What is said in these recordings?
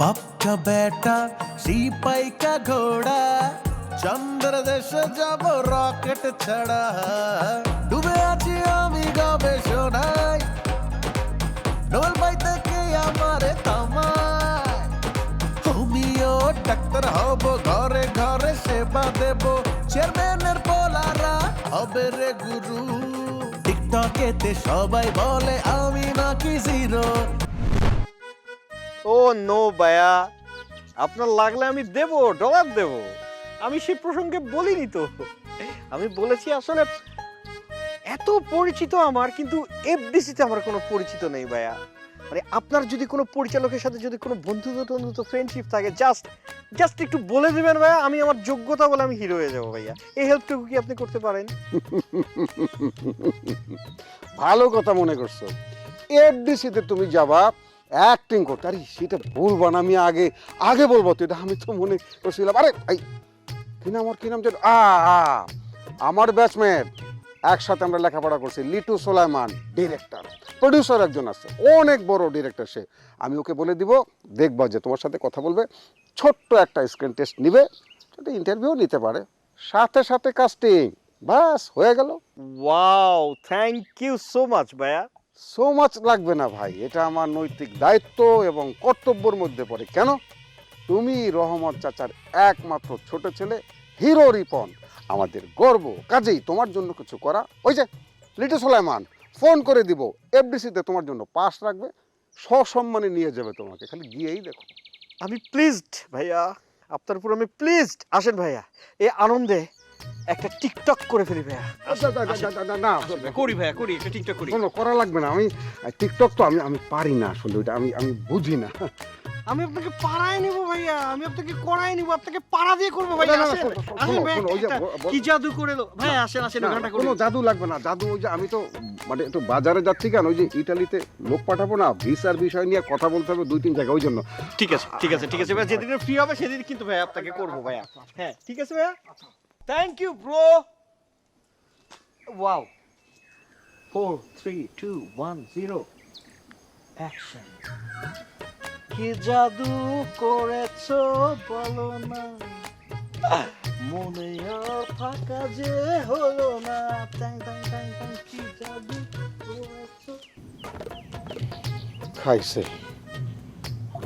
বাপ কা বেটা সিপাই কা ঘোড়া, চন্দ্র দেশ যাব রকেট ছাড়া। ডুবে আছি আমি গবেষণায় ডোল বাই থেকে আমারে তামায়। তুমিও ডাক্তার হব, ঘরে ঘরে সেবা দেব, চেয়ারম্যানের পোলারা হবে রে গুরু। টিকটকেতে সবাই বলে, আমি নাকি জিরো। ও নো বায়া আপনার লাগলে আমি দেব, ডলার দেব। আমি সে প্রসঙ্গে বলিনি তো। আমি বলেছি আসলে এত পরিচিত আমার, কিন্তু এফডিসিতে আমার কোনো পরিচিত নেই ভাইয়া মানে আপনার যদি কোনো পরিচালকের সাথে যদি কোনো বন্ধুত্ব বন্ধুত্ব ফ্রেন্ডশিপ থাকে জাস্ট জাস্ট একটু বলে দেবেন ভাইয়া আমি আমার যোগ্যতা বলে আমি হিরো হয়ে যাব ভাইয়া। এই হেল্পটুকু কি আপনি করতে পারেন? ভালো কথা মনে করছ। এফডিসিতে তুমি যাবা অ্যাক্টিং করতে। আরে, সেটা বলবা না, আমি আগে আগে বলব তো, এটা আমি তো মনে করছিলাম। আরে, এই, কি নাম আমার কি নাম যেন? আ আমার ব্যাচমেট একসাথে আমরা লেখাপড়া করছি। লিটু সোলাইমান ডিরেক্টর প্রডিউসার একজন আছে। অনেক বড় ডিরেক্টর সে। আমি ওকে বলে দিব, দেখবা যে তোমার সাথে কথা বলবে। ছোট্ট একটা স্ক্রিন টেস্ট নিবে। সেটা ইন্টারভিউ নিতে পারে। সাথে সাথে কাস্টিং বাস হয়ে গেল। Wow thank you so much ভাইয়া। সো মাচ লাগবে না ভাই, এটা আমার নৈতিক দায়িত্ব এবং কর্তব্যের মধ্যে পড়ে। কেন? তুমি রহমত চাচার একমাত্র ছোট ছেলে, হিরো রিপন। আমাদের গর্ব, কাজেই তোমার জন্য কিছু করা। ওই যে লিটু সোলাইমান, ফোন করে দিব, এফডিসিতে তোমার জন্য পাস রাখবে, সসম্মানে নিয়ে যাবে তোমাকে। খালি গিয়েই দেখো। আমি প্লিজড ভাইয়া। আপনার উপর আমি প্লিজড আসেন ভাইয়া, এই আনন্দে একটা টিকটক করে ফেলি ভাইয়া। আচ্ছা, না, করি ভাইয়া করি একটা টিকটক করি। শোনো, করা লাগবে না আমি টিকটক তো আমি আমি পারি না আসলে ওইটা আমি আমি বুঝি না। আমি আপনাকে পাড়ায় নিব ভাইয়া আমি আপনাকে করায় নিব আপনাকে পাড়া দিয়ে করব ভাইয়া আসেন। আসেন ভাইয়া কি জাদু করে লো ভাইয়া আসেন আসেন কোনো জাদু লাগবে না জাদু ওই যে আমি তো মানে একটু বাজারে যাচ্ছি কেন ওই যে ইটালিতে লোক পাঠাবো না ভিসার বিষয় নিয়ে কথা বলতে হবে দুই তিন জায়গা ওই জন্য। ঠিক আছে ঠিক আছে ঠিক আছে ভাইয়া যেদিন ফ্রি হবে সেদিন কিন্তু ভাইয়া আপনাকে করব ভাইয়া। হ্যাঁ ঠিক আছে ভাইয়া? Thank you bro wow four three two one zero action কি জাদু করেছ বলো না। মনে আর ফাঁকা যে হলো না। ট্যাং ট্যাং ট্যাং ট্যাং কি জাদু খাইছে।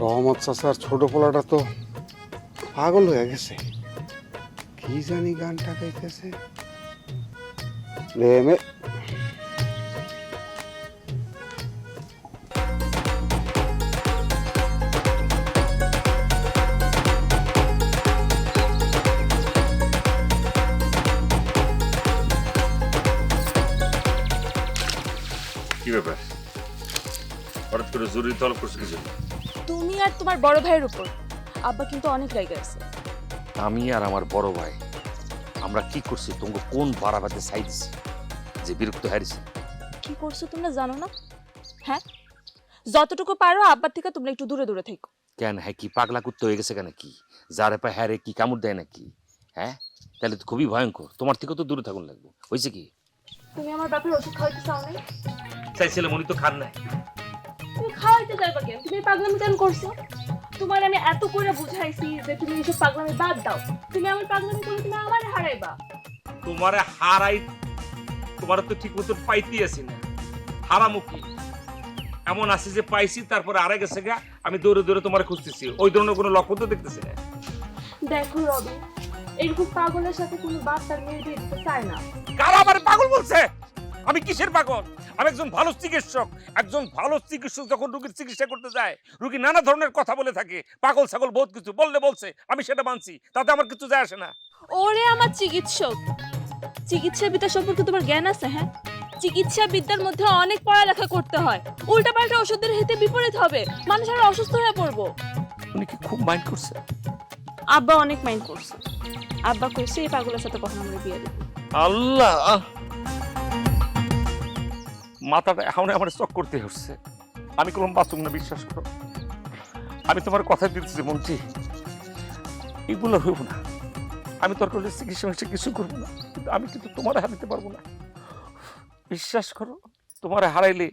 রহমত চাচার ছোট পোলাটা তো পাগল হয়ে গেছে। কি জানি গানটা গাইতেছে? রেমে কি ব্যাপার? হঠাৎ করে জরুরি তলব করছ কিছু তুমি আর তোমার বড় ভাইয়ের উপর। আব্বা কিন্তু অনেক রেগে আছে। আমি আর আমার বড় ভাই। আমরা কি করছি? তোমাকে কোন বাড়াবাতে চাই দিছি? যে বিরক্ত হারিছি কি করছ তোমরা জানো না? হ্যাঁ? যতটুকু পারো আব্বার থেকে তোমরা একটু দূরে দূরে থেকো। কেন? হ্যাঁ কি পাগলা কুত্তে হয়ে গেছে কেন কি? যারে পায় হ্যাঁ রে কি কামড় দেয় নাকি? হ্যাঁ? তাহলে তো খুবই ভয়ঙ্কর। তোমার থেকে তো দূরে থাকুন লাগবে। হয়েছে কি? তুমি আমার বাপের ওষুধ খাওয়াইতে চাও নাই? চাইছিলাম উনি তো খান নাই। তুমি খাওয়াইতে যাইবা কেন? তুমি পাগলামি কেন করছ? তোমার আমি এত করে বুঝাইছি যে তুমি এইসব পাগলামি বাদ দাও। তুমি আমার পাগলামি করে তুমি আমার হারাইবা। তোমারে হারাই তোমার তো ঠিক মতো পাইতে আসি না। হারামো কি এমন আছে যে পাইছি তারপরে আরে গেছে গা আমি দৌড়ে দৌড়ে তোমার খুঁজতেছি। ওই ধরনের কোনো লক্ষণ তো দেখতেছি না। দেখো রবি এরকম পাগলের সাথে কোনো বাপ তার মেয়ের দিতে চায় না। কারা আমার পাগল বলছে? আমি কিসের পাগল? আমি একজন ভালো চিকিৎসক। একজন ভালো চিকিৎসক যখন রুগীর চিকিৎসা করতে যায় রুগী নানা ধরনের কথা বলে থাকে পাগল ছাগল বহুত কিছু। বললে বলছে আমি সেটা মানছি তাতে আমার কিছু যায় আসে না। ওরে আমার চিকিৎসক! চিকিৎসা বিদ্যা সম্পর্কে তোমার জ্ঞান আছে হ্যাঁ? চিকিৎসা বিদ্যার মধ্যে অনেক পড়ালেখা করতে হয়। উল্টাপাল্টা ওষুধের হিতে বিপরীত হবে। মানুষ আরও অসুস্থ হয়ে পড়ব। উনি কি খুব মাইন্ড করছে? আব্বা অনেক মাইন্ড করছে। আব্বা কইছে এই পাগলের সাথে কখন আমরা বিয়ে দেবো। আল্লাহ! মাথাটা এখন আমার চক করতে হচ্ছে। আমি কোনো বাঁচুম না, বিশ্বাস করো। আমি তোমার কথা দিতেছি, মন্ত্রী। এগুলো হইব না। আমি তোর কাছে চিকিৎসা কিছু করব না। কিন্তু আমি কিন্তু তোমার হারাতে পারব না। বিশ্বাস করো, তোমার হারাইলে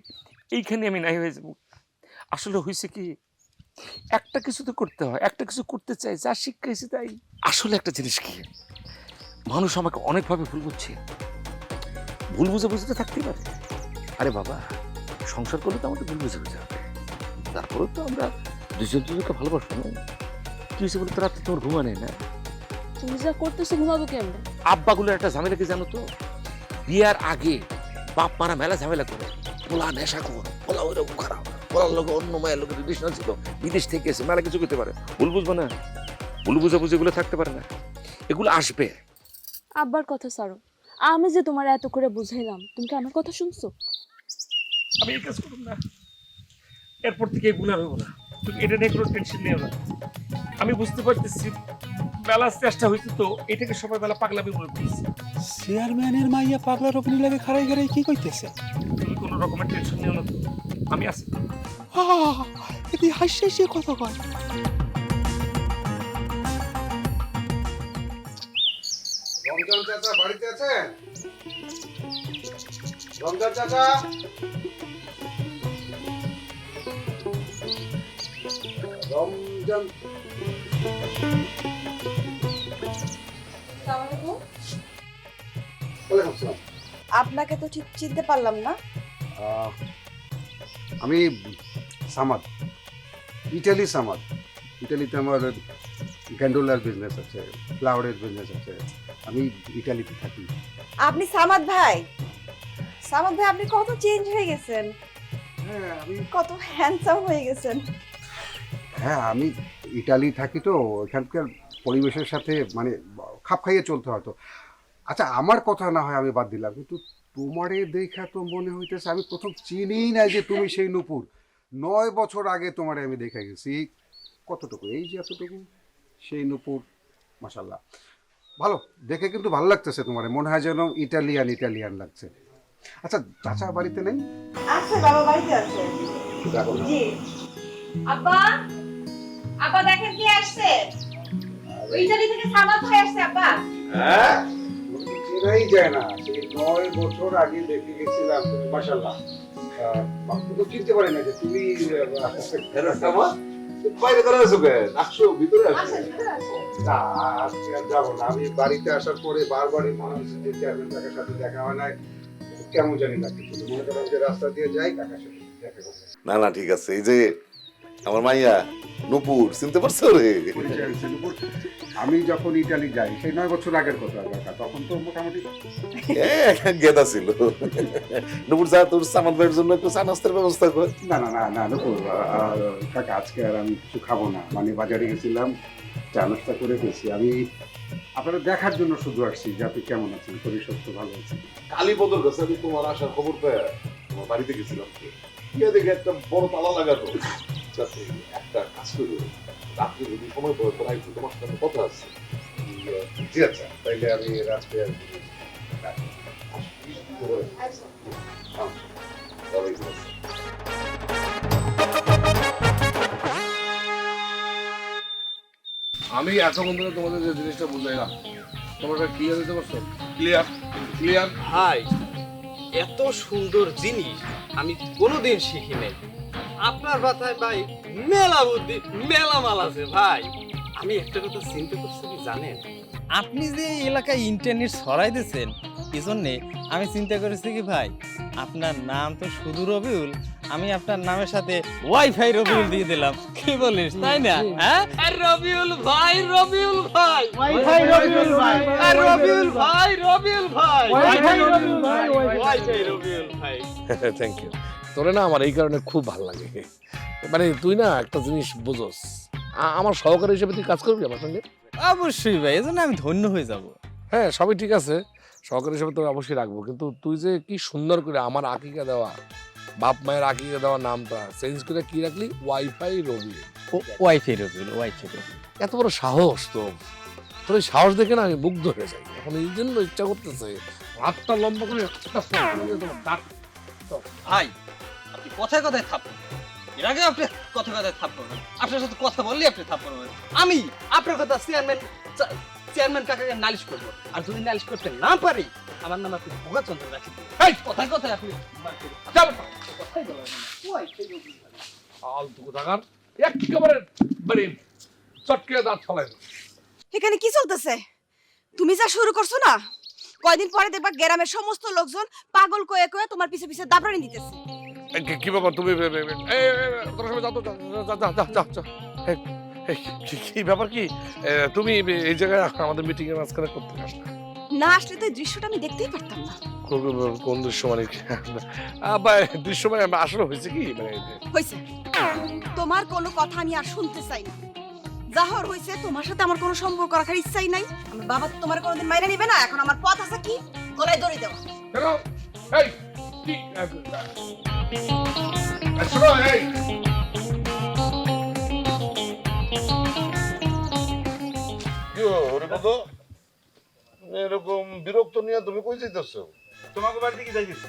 এইখানে আমি নাই হয়ে যাব। আসলে হয়েছে কি, একটা কিছু তো করতে হয়, একটা কিছু করতে চাই, যা শিক্ষাইছি তাই। আসলে একটা জিনিস কি, মানুষ আমাকে অনেকভাবে ভুল বুঝছে। ভুল বুঝে বুঝতে থাকতেই পারে। আরে বাবা সংসার করলে তো আমাদের ভুল বুঝে বুঝে হবে। তারপরে তো আমরা দুজন দুজনকে ভালোবাসবো না। কি হয়েছে বলে তো রাত্রে তোমার ঘুমা নেই না? তুমি যা করতেছো ঘুমাবো কেমনে? আব্বাগুলোর একটা ঝামেলা কি জানো তো? বিয়ার আগে বাপ মারা মেলা ঝামেলা করে। পোলা নেশা কর পোলা ওইরকম খারাপ। পোলার লোক অন্য মায়ের লোকের রিলেশন ছিল বিদেশ থেকে এসে মেলা কিছু করতে পারে। ভুল বুঝব না? ভুল বুঝে বুঝে এগুলো থাকতে পারে না। এগুলো আসবে। আব্বার কথা সারো আমি যে তোমার এত করে বুঝাইলাম তুমি কি আমার কথা শুনছো? আমি এই কাজ করব না। এরপর থেকে এগুলো আমি না। তুমি এটা নিয়ে কোনো টেনশন নিও না। আমি বুঝতে পারতেছি মেলা চেষ্টা হয়েছে তো এটাকে সবাই বেলা পাগলামি মনে করছে চেয়ারম্যানের মাইয়া পাগলা রকনি লাগে খারাই খারাই কি কইতেছে? তুমি কোনো রকমের টেনশন নিও না। তো আমি আছি। এদি হাসি হাসি কথা কয়। রমজান চাচা বাড়িতে আছেন? রমজান চাচা? রমজান। আপনাকে তো ঠিক চিনতে পারলাম না। আমি সামাদ ইটালি সামাদ। ইটালিতে আমার গ্যান্ডোলার বিজনেস আছে ফ্লাওয়ারের বিজনেস আছে। আমি ইটালিতে থাকি। আপনি সামাদ ভাই? সামাদ ভাই আপনি কত চেঞ্জ হয়ে গেছেন? হ্যাঁ আমি কত হ্যান্ডসাম হয়ে গেছেন। হ্যাঁ আমি ইটালি থাকি তো এখানকার পরিবেশের সাথে মানে খাপ খাইয়ে চলতে হয়তো আচ্ছা আমার কথা না হয় আমি বাদ দিলাম কিন্তু তোমারে দেখা তো মনে হইতেছে আমি প্রথম চিনিই না যে তুমি সেই নুপুর। নয় বছর আগে তোমারে আমি দেখে গেছি কতটুকু? এই যে এতটুকু সেই নুপুর মাসাল্লাহ ভালো দেখে কিন্তু ভালো লাগতেছে তোমার মনে হয় যেন ইটালিয়ান ইটালিয়ান লাগছে। আচ্ছা চাচা বাড়িতে নেই? আছে বাবা বাড়িতে আছে। দেখো জি। আব্বা? আব্বা দেখেন কি আসছে? থেকে ভাই আসছে আব্বা। হ্যাঁ? চেনাই যায় না। সেই নয় বছর আগে দেখে গেছিলাম তুমি মাসাল্লাহ তো চিনতে পারি না যে তুমি বাইরে দাঁড়া আছো কেন? আসো ভিতরে আসো। আসেন ভিতরে আসেন না আজকে আর যাব না। আমি বাড়িতে আসার পরে বারবারই মনে হচ্ছে যে চেয়ারম্যান কাকার সাথে দেখা হয় নাই। কেমন জানি লাগছে মনে করলাম যে রাস্তা দিয়ে যাই কাকার সাথে দেখা না না ঠিক আছে। এই যে আমার মাইয়া নূপুর চিনতে পারছ রে। আমি যখন ইটালি যাই সেই নয় বছর আগের কথা তখন তো মোটামুটি গেদা ছিল। নূপুর যা তোর সামান ভাইয়ের জন্য একটু চা নাস্তার ব্যবস্থা কর। না না না না নুপুর কাকা আজকে আর আমি কিছু খাব না। মানে বাজারে গেছিলাম চা নাস্তা করে গেছি আমি আপনারা দেখার জন্য শুধু আসছি যে আপনি কেমন আছেন শরীর স্বাস্থ্য ভালো আছে। কালী বদল কাছে আমি তোমার আসার খবর পেয়ে তোমার বাড়িতে গেছিলাম। গিয়ে দেখে একটা বড় তালা লাগাতো একটা কাজ করো রাত্রে যদি সময় পড়ে তোরা একটু তোমার সাথে কথা আছে। জি আচ্ছা তাইলে আমি রাত্রে আর। আমি এতক্ষণ ধরে তোমাদের যে জিনিসটা বুঝাইলাম তোমরা ক্লিয়ার দিতে পারছ? ক্লিয়ার। ক্লিয়ার? ভাই এত সুন্দর জিনিস আমি কোনোদিন শিখি নাই। আপনার মাথায় ভাই মেলা বুদ্ধি মেলা মাল আছে ভাই। আমি একটা কথা চিন্তা করছি কি জানেন? আপনি যে এই এলাকায় ইন্টারনেট ছড়াই দিয়েছেন এই জন্যে আমি চিন্তা করেছি কি ভাই আপনার নাম তো শুধু রবিউল আমি আপনার নামের সাথে ওয়াইফাই রবিউল দিয়ে দিলাম। কি বলিস তাই না? হ্যাঁ? আর রবিউল ভাই রবিউল ভাই। ওয়াইফাই রবিউল ভাই। আর রবিউল ভাই রবিউল ভাই। ওয়াইফাই রবিউল ভাই ওয়াইফাই। রবিউল ভাই। থ্যাংক ইউ তোরে না আমার এই কারণে খুব ভালো লাগে। মানে তুই না একটা জিনিস বুঝোস। আমার সহকারী হিসেবে তুই কাজ করবি আমার সঙ্গে? অবশ্যই ভাই এজন্য আমি ধন্য হয়ে যাব। হ্যাঁ সবই ঠিক আছে। সহকারী হিসেবে তোর অবশ্যই রাখব। কিন্তু তুই যে কি সুন্দর করে আমার আকিকা দেওয়া বাপ মায়ের আকিকা দেওয়া নামটা চেঞ্জ করে কি রাখলি? WiFi Robi. Wifi Rabiul wifi Rabiul এত বড় সাহস তো। তোর এই সাহস দেখে না আমি মুগ্ধ হয়ে যাই। এখন এই জন্য ইচ্ছা করতেছে হাতটা লম্বা করে একটা ভাই কথায় কথায় থাপ্পড় এর আগে আপনি কথা কথায় থাপ্পড়। আপনার সাথে কথা বললে আপনি থাপ্পড়। আমি আপনার কথা চেয়ারম্যান চেয়ারম্যান কাকাকে নালিশ করব। আর যদি নালিশ করতে না পারি আমার নাম আপনি ভোগা চন্দ্র রাখি কথায় কথায় আপনি। ফালতু কোথাকার। একেবারে মানে চটকে দাঁত ফলাই এখানে কি চলতেছে? তুমি যা শুরু করছ না? কয়দিন পরে দেখবা গ্রামের সমস্ত লোকজন পাগল কয়ে কয়ে তোমার পিছে পিছে দাবরানি দিতেছে। কি- ব্যাপার? তুমি তোরা এই, কি- ব্যাপার কি? তুমি এই জায়গায় আমাদের মিটিং এর মাঝখানে করতে আসলে না আসলে তো দৃশ্যটা আমি দেখতেই পারতাম না। কোন- দৃশ্য মানে বা, দৃশ্য মানে আসলে হয়েছে কি? মানে হয়েছে। তোমার কোনো কথা আমি আর শুনতে চাই না। জাহর হয়েছে তোমার সাথে আমার কোনো সম্পর্ক রাখার ইচ্ছাই নাই। আমার বাবা তোমার কোনোদিন মাইরা নিবে না। এখন আমার পথ আছে কি? গলায় দড়ি দেওয়া। এই! কি আহ, আহ, শোনো এই কি এরকম বিরক্ত নিয়ে তুমি কই যাইতেছো? তোমাকে বাড়িতে কি যাইতেছি?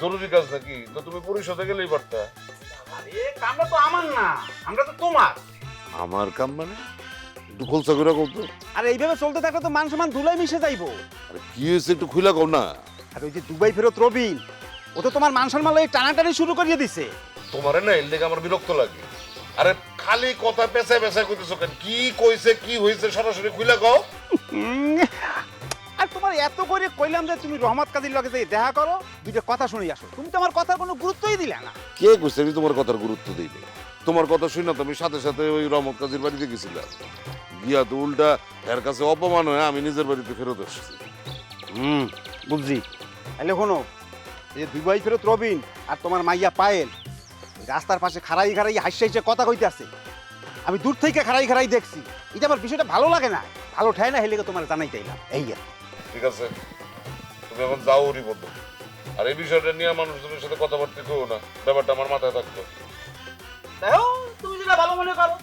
জরুরি কাজ নাকি? তো তুমি পরিষদে গেলেই পারতা। আরে কামটা তো আমার না আমরা তো তোমার। আমার কাম মানে? একটু খোলসা করে কও তো। আর এইভাবে চলতে থাকলে তো মান সম্মান ধুলাই মিশে যাইবো। আরে কি হয়েছে একটু খুলে কও না। আর ওই যে দুবাই ফেরত রবিন ও তো তোমার মান সম্মান টানাটানি শুরু করিয়ে দিছে। তোমারে না এর লেগে আমার বিরক্ত লাগে। আরে খালি কথা পেছায় পেছায় কইতেছো কেন? কি কইছে কি হয়েছে সরাসরি খুলে কও? আর তোমার এত করে কইলাম যে তুমি রহমত কাজীর লগে যাই দেখা করো দুইটা কথা শুনে আসো। তুমি তো আমার কথার কোনো গুরুত্বই দিলে না। কে কইছে আমি তোমার কথার গুরুত্ব দিইনি তোমার কথা শুনে তো আমি সাথে সাথে ওই রহমত কাজীর বাড়িতে গেছিলাম গিয়া তো উল্টা এর কাছে অপমান হয়ে আমি নিজের বাড়িতে ফেরত আসছি। হুম বুঝছি। তাহলে শোনো এই যে দুবাই ফেরত রবিন আর তোমার মাইয়া পায়েল। রাস্তার পাশে খাড়াই খাড়াই হাসি হাসি কথা কইতে আছে। আমি দূর থেকে খাড়াই খাড়াই দেখছি। এটা আমার বিষয়টা ভালো লাগে না ভালো ঠায় না হেলে তোমার জানাই চাইলাম এই আর ঠিক আছে তুমি এখন যাও ওরই মতো আর এই বিষয়টা নিয়ে মানুষজনের সাথে কথাবার্তা কেউ না ব্যাপারটা আমার মাথায় থাকতো দেখো তুমি যেটা ভালো মনে করো।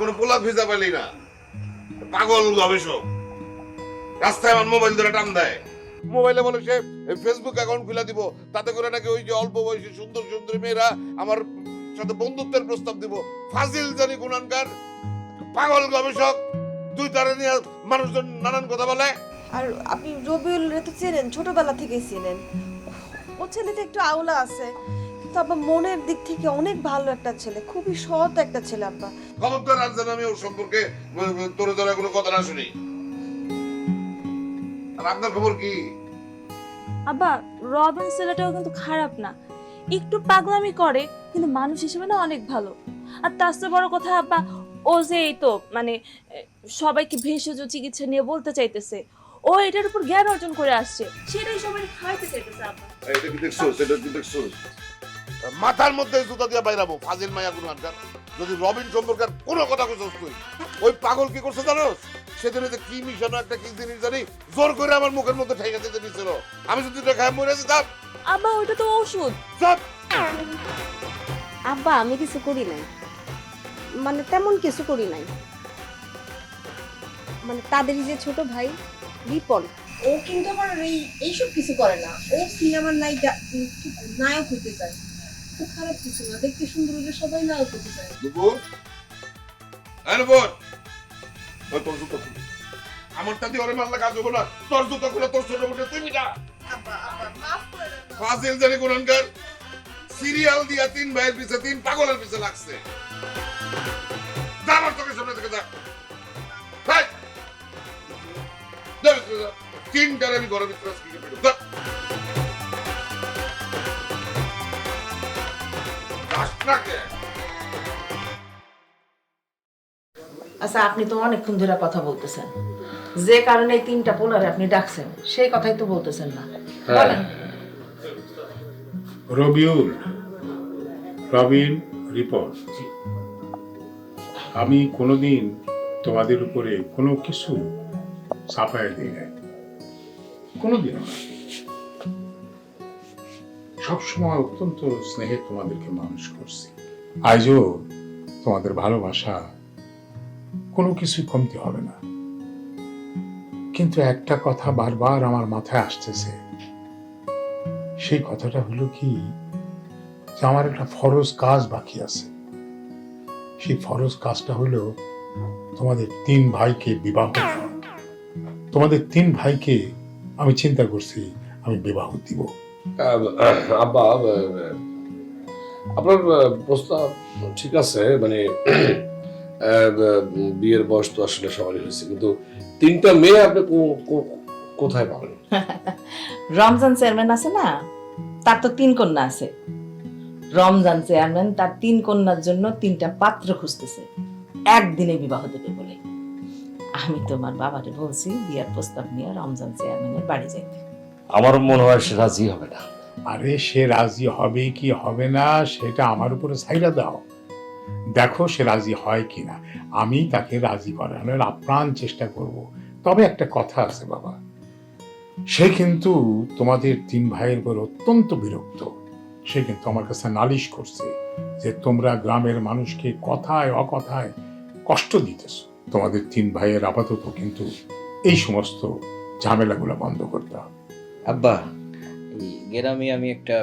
কোনো পোলা ভিজা পাইলি না। পাগল গবেষক। রাস্তায় আমার মোবাইল ধরে টান দেয়। মোবাইলে বলে সে ফেসবুক অ্যাকাউন্ট খুলে দিব, তাতে করে নাকি ওই যে অল্প বয়সী সুন্দর সুন্দরী মেয়েরা আমার সাথে বন্ধুত্বের প্রস্তাব দিব। ফাজিল জানি গুণানকার। পাগল গবেষক। তুই তারা নিয়ে মানুষজন নানান কথা বলে। আর আপনি রবিউল তো চেনেন, ছোটবেলা থেকেই চেনেন। ও ছেলেটা একটু আওলা আছে। আব্বা মনের দিক থেকে অনেক ভালো একটা ছেলে খুবই সৎ একটা ছেলে আব্বা। খবরদার আর যেন আমি ওর সম্পর্কে তোর দ্বারা কোনো কথা না শুনি। আর আপনার খবর কি? আব্বা রবিন ছেলেটাও কিন্তু খারাপ না। একটু পাগলামি করে কিন্তু মানুষ হিসেবে না অনেক ভালো। আর তার চেয়ে বড় কথা আব্বা ও যে এই তো মানে সবাইকে ভেষজ চিকিৎসা নিয়ে বলতে চাইতেছে। ও এটার উপর জ্ঞান অর্জন করে আসছে। সেটাই সবাই খাইতে চাইতেছে আব্বা। এটা কি দেখছ? এটা কি দেখছ? মাথার মধ্যে জুতা দিয়ে বাইরাবো ফাজিল মায়া কোনো আনকার যদি রবিন সম্পর্কে আর কোনো কথা কইছস তুই ওই পাগল কি করছে জানোস? সেদিন ওই যে কি মিশানো একটা কি জিনিস জানি জোর করে আমার মুখের মধ্যে ঠেকে দিতে নিছিল আমি যদি খাই মরে যেতাম। আব্বা ওইটা তো ওষুধ সব আব্বা আমি কিছু করি নাই। মানে তেমন কিছু করি নাই। মানে তাদেরই যে ছোট ভাই রিপন। ও কিন্তু আমার এই এইসব কিছু করে না। ও সিনেমার নায়িকা নায়ক হতে চায়। খুব খারাপ কিছু না। দেখতে সুন্দর হলে সবাই নায়ক হতে চায়। দুপুর হ্যাঁ বোন ওই তোর জুতো খুলে। আমারটা দিয়ে ওরে মারলে কাজ হব না। তোর জুতো খুলে তোর ছোট বোনটা তুই মিটা ফাজিল জানি কোন আনকার সিরিয়াল দিয়া তিন ভাইয়ের পিছে তিন পাগলের পিছে লাগছে। যা আমার চোখের সামনে থেকে যা। তিনটার আমি ঘরের ভিতরে আচ্ছা আপনি তো অনেকক্ষণ ধরে কথা বলতেছেন। যে কারণে এই তিনটা পোলারে আপনি ডাকছেন সেই কথাই তো বলতেছেন না। বলেন। রবিউল রবিন রিপন। আমি কোনোদিন তোমাদের উপরে কোনো কিছু চাপায় দিই নাই। কোনোদিনও না। সবসময় অত্যন্ত স্নেহে তোমাদেরকে মানুষ করছি। আজও তোমাদের ভালোবাসা কোনো কিছুই কমতে হবে না। কিন্তু একটা কথা বারবার আমার মাথায় আসতেছে। সেই কথাটা হলো কি? যে আমার একটা ফরজ কাজ বাকি আছে। সেই ফরজ কাজটা হলো তোমাদের তিন ভাইকে বিবাহ। তোমাদের তিন ভাইকে আমি চিন্তা করছি আমি বিবাহ দিব। আব্বা আপনার প্রস্তাব ঠিক আছে মানে বিয়ের বয়স তো আসলে সবারই হয়েছে, কিন্তু তিনটা মেয়ে আপনি কোথায় পাবেন? রমজান চেয়ারম্যান আছে না? তার তো তিন কন্যা আছে। রমজান চেয়ারম্যান তার তিন কন্যার জন্য তিনটা পাত্র খুঁজতেছে। একদিনে বিবাহ দেবে বলে। আমি তোমার বাবারে বলছি, বিয়ার প্রস্তাব নিয়ে রমজান চেয়ারম্যানের বাড়ি যাইতে। আমার মনে হয় সে রাজি হবে না। আরে সে রাজি হবে কি হবে না, সেটা আমার উপরে ছাইরা দাও। দেখো সে রাজি হয় কিনা। আমি তাকে রাজি করানোর আপ্রাণ চেষ্টা করব। তবে একটা কথা আছে বাবা। সে কিন্তু তোমাদের তিন ভাইয়ের উপর অত্যন্ত বিরক্ত। সে কিন্তু আমার কাছে নালিশ করছে যে তোমরা গ্রামের মানুষকে কথায় অকথায় কষ্ট দিতেছ। তোমাদের তিন ভাইয়ের আপাতত কিন্তু এই সমস্ত ঝামেলাগুলো বন্ধ করতে হবে। আব্বা এই গ্রামে আমি একটা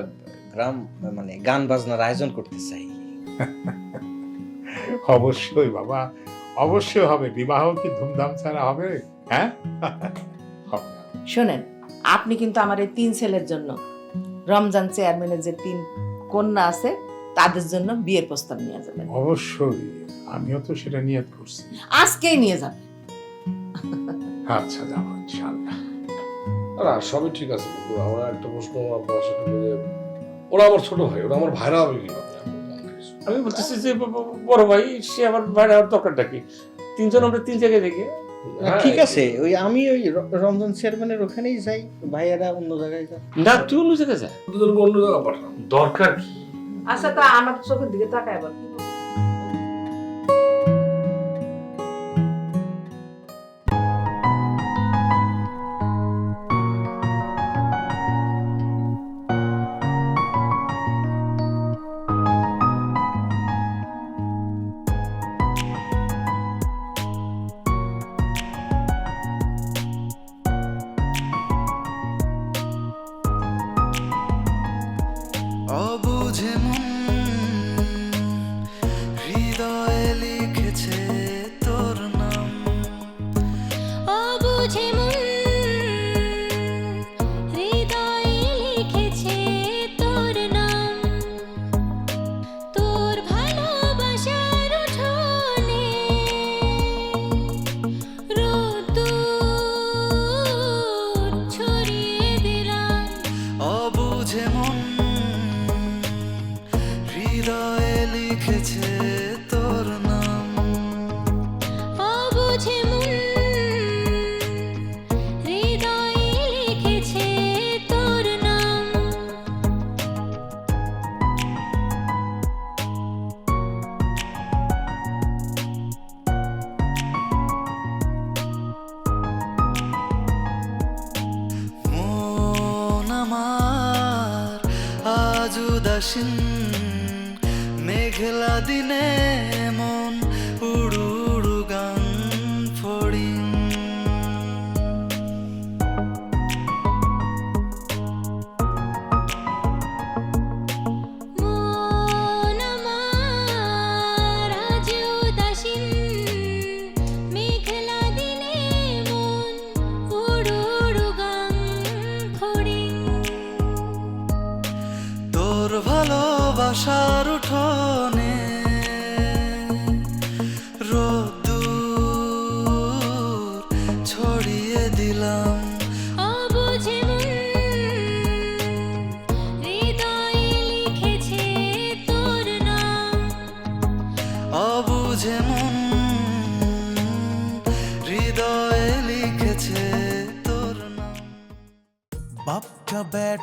গ্রাম মানে গান বাজনার আয়োজন করতে চাই। অবশ্যই বাবা অবশ্যই হবে। বিবাহ কি ধুমধাম ছাড়া হবে? হ্যাঁ? শোনেন আপনি কিন্তু আমার এই তিন ছেলের জন্য রমজান চেয়ারম্যানের যে তিন কন্যা আছে তাদের জন্য বিয়ের প্রস্তাব নিয়ে যাবেন। অবশ্যই আমিও তো সেটা নিয়ত করছি। আজকেই নিয়ে যাবেন। আচ্ছা যাব ইনশাল্লাহ না সবই ঠিক আছে কিন্তু আমার একটা প্রশ্ন আপনার সাথে যে ওরা আমার ছোট ভাই ওরা আমার ভাইরা হবে কীভাবে? আমি বলতেছি যে বড় ভাই সে আমার ভাইরা আমার দরকারটা কি? তিনজন আমরা তিন জায়গায় দেখি। হ্যাঁ, ঠিক আছে ওই আমি ওই রমজান চেয়ারম্যানের ওখানেই যাই ভাইয়েরা অন্য জায়গায় যায় না তুই অন্য জায়গায় যা। দুজনকে অন্য জায়গায় পাঠান দরকার কি? আচ্ছা তা আমার চোখের দিকে তাকায় বল। হৃদয়ে লিখেছে।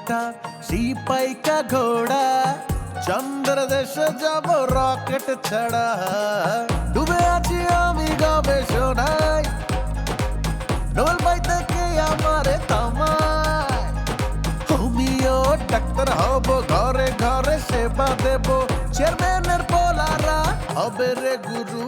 একটা সিপাইকা ঘোড়া, চন্দ্র দেশে যাব রকেট ছাড়া। ডুবে আছি আমি গবেষণায়, নোবেল পাই থেকে আমার তামায় তুমিও ডাক্তার হব, ঘরে ঘরে সেবা দেব, চেয়ারম্যানের পোলারা হবে রে গুরু।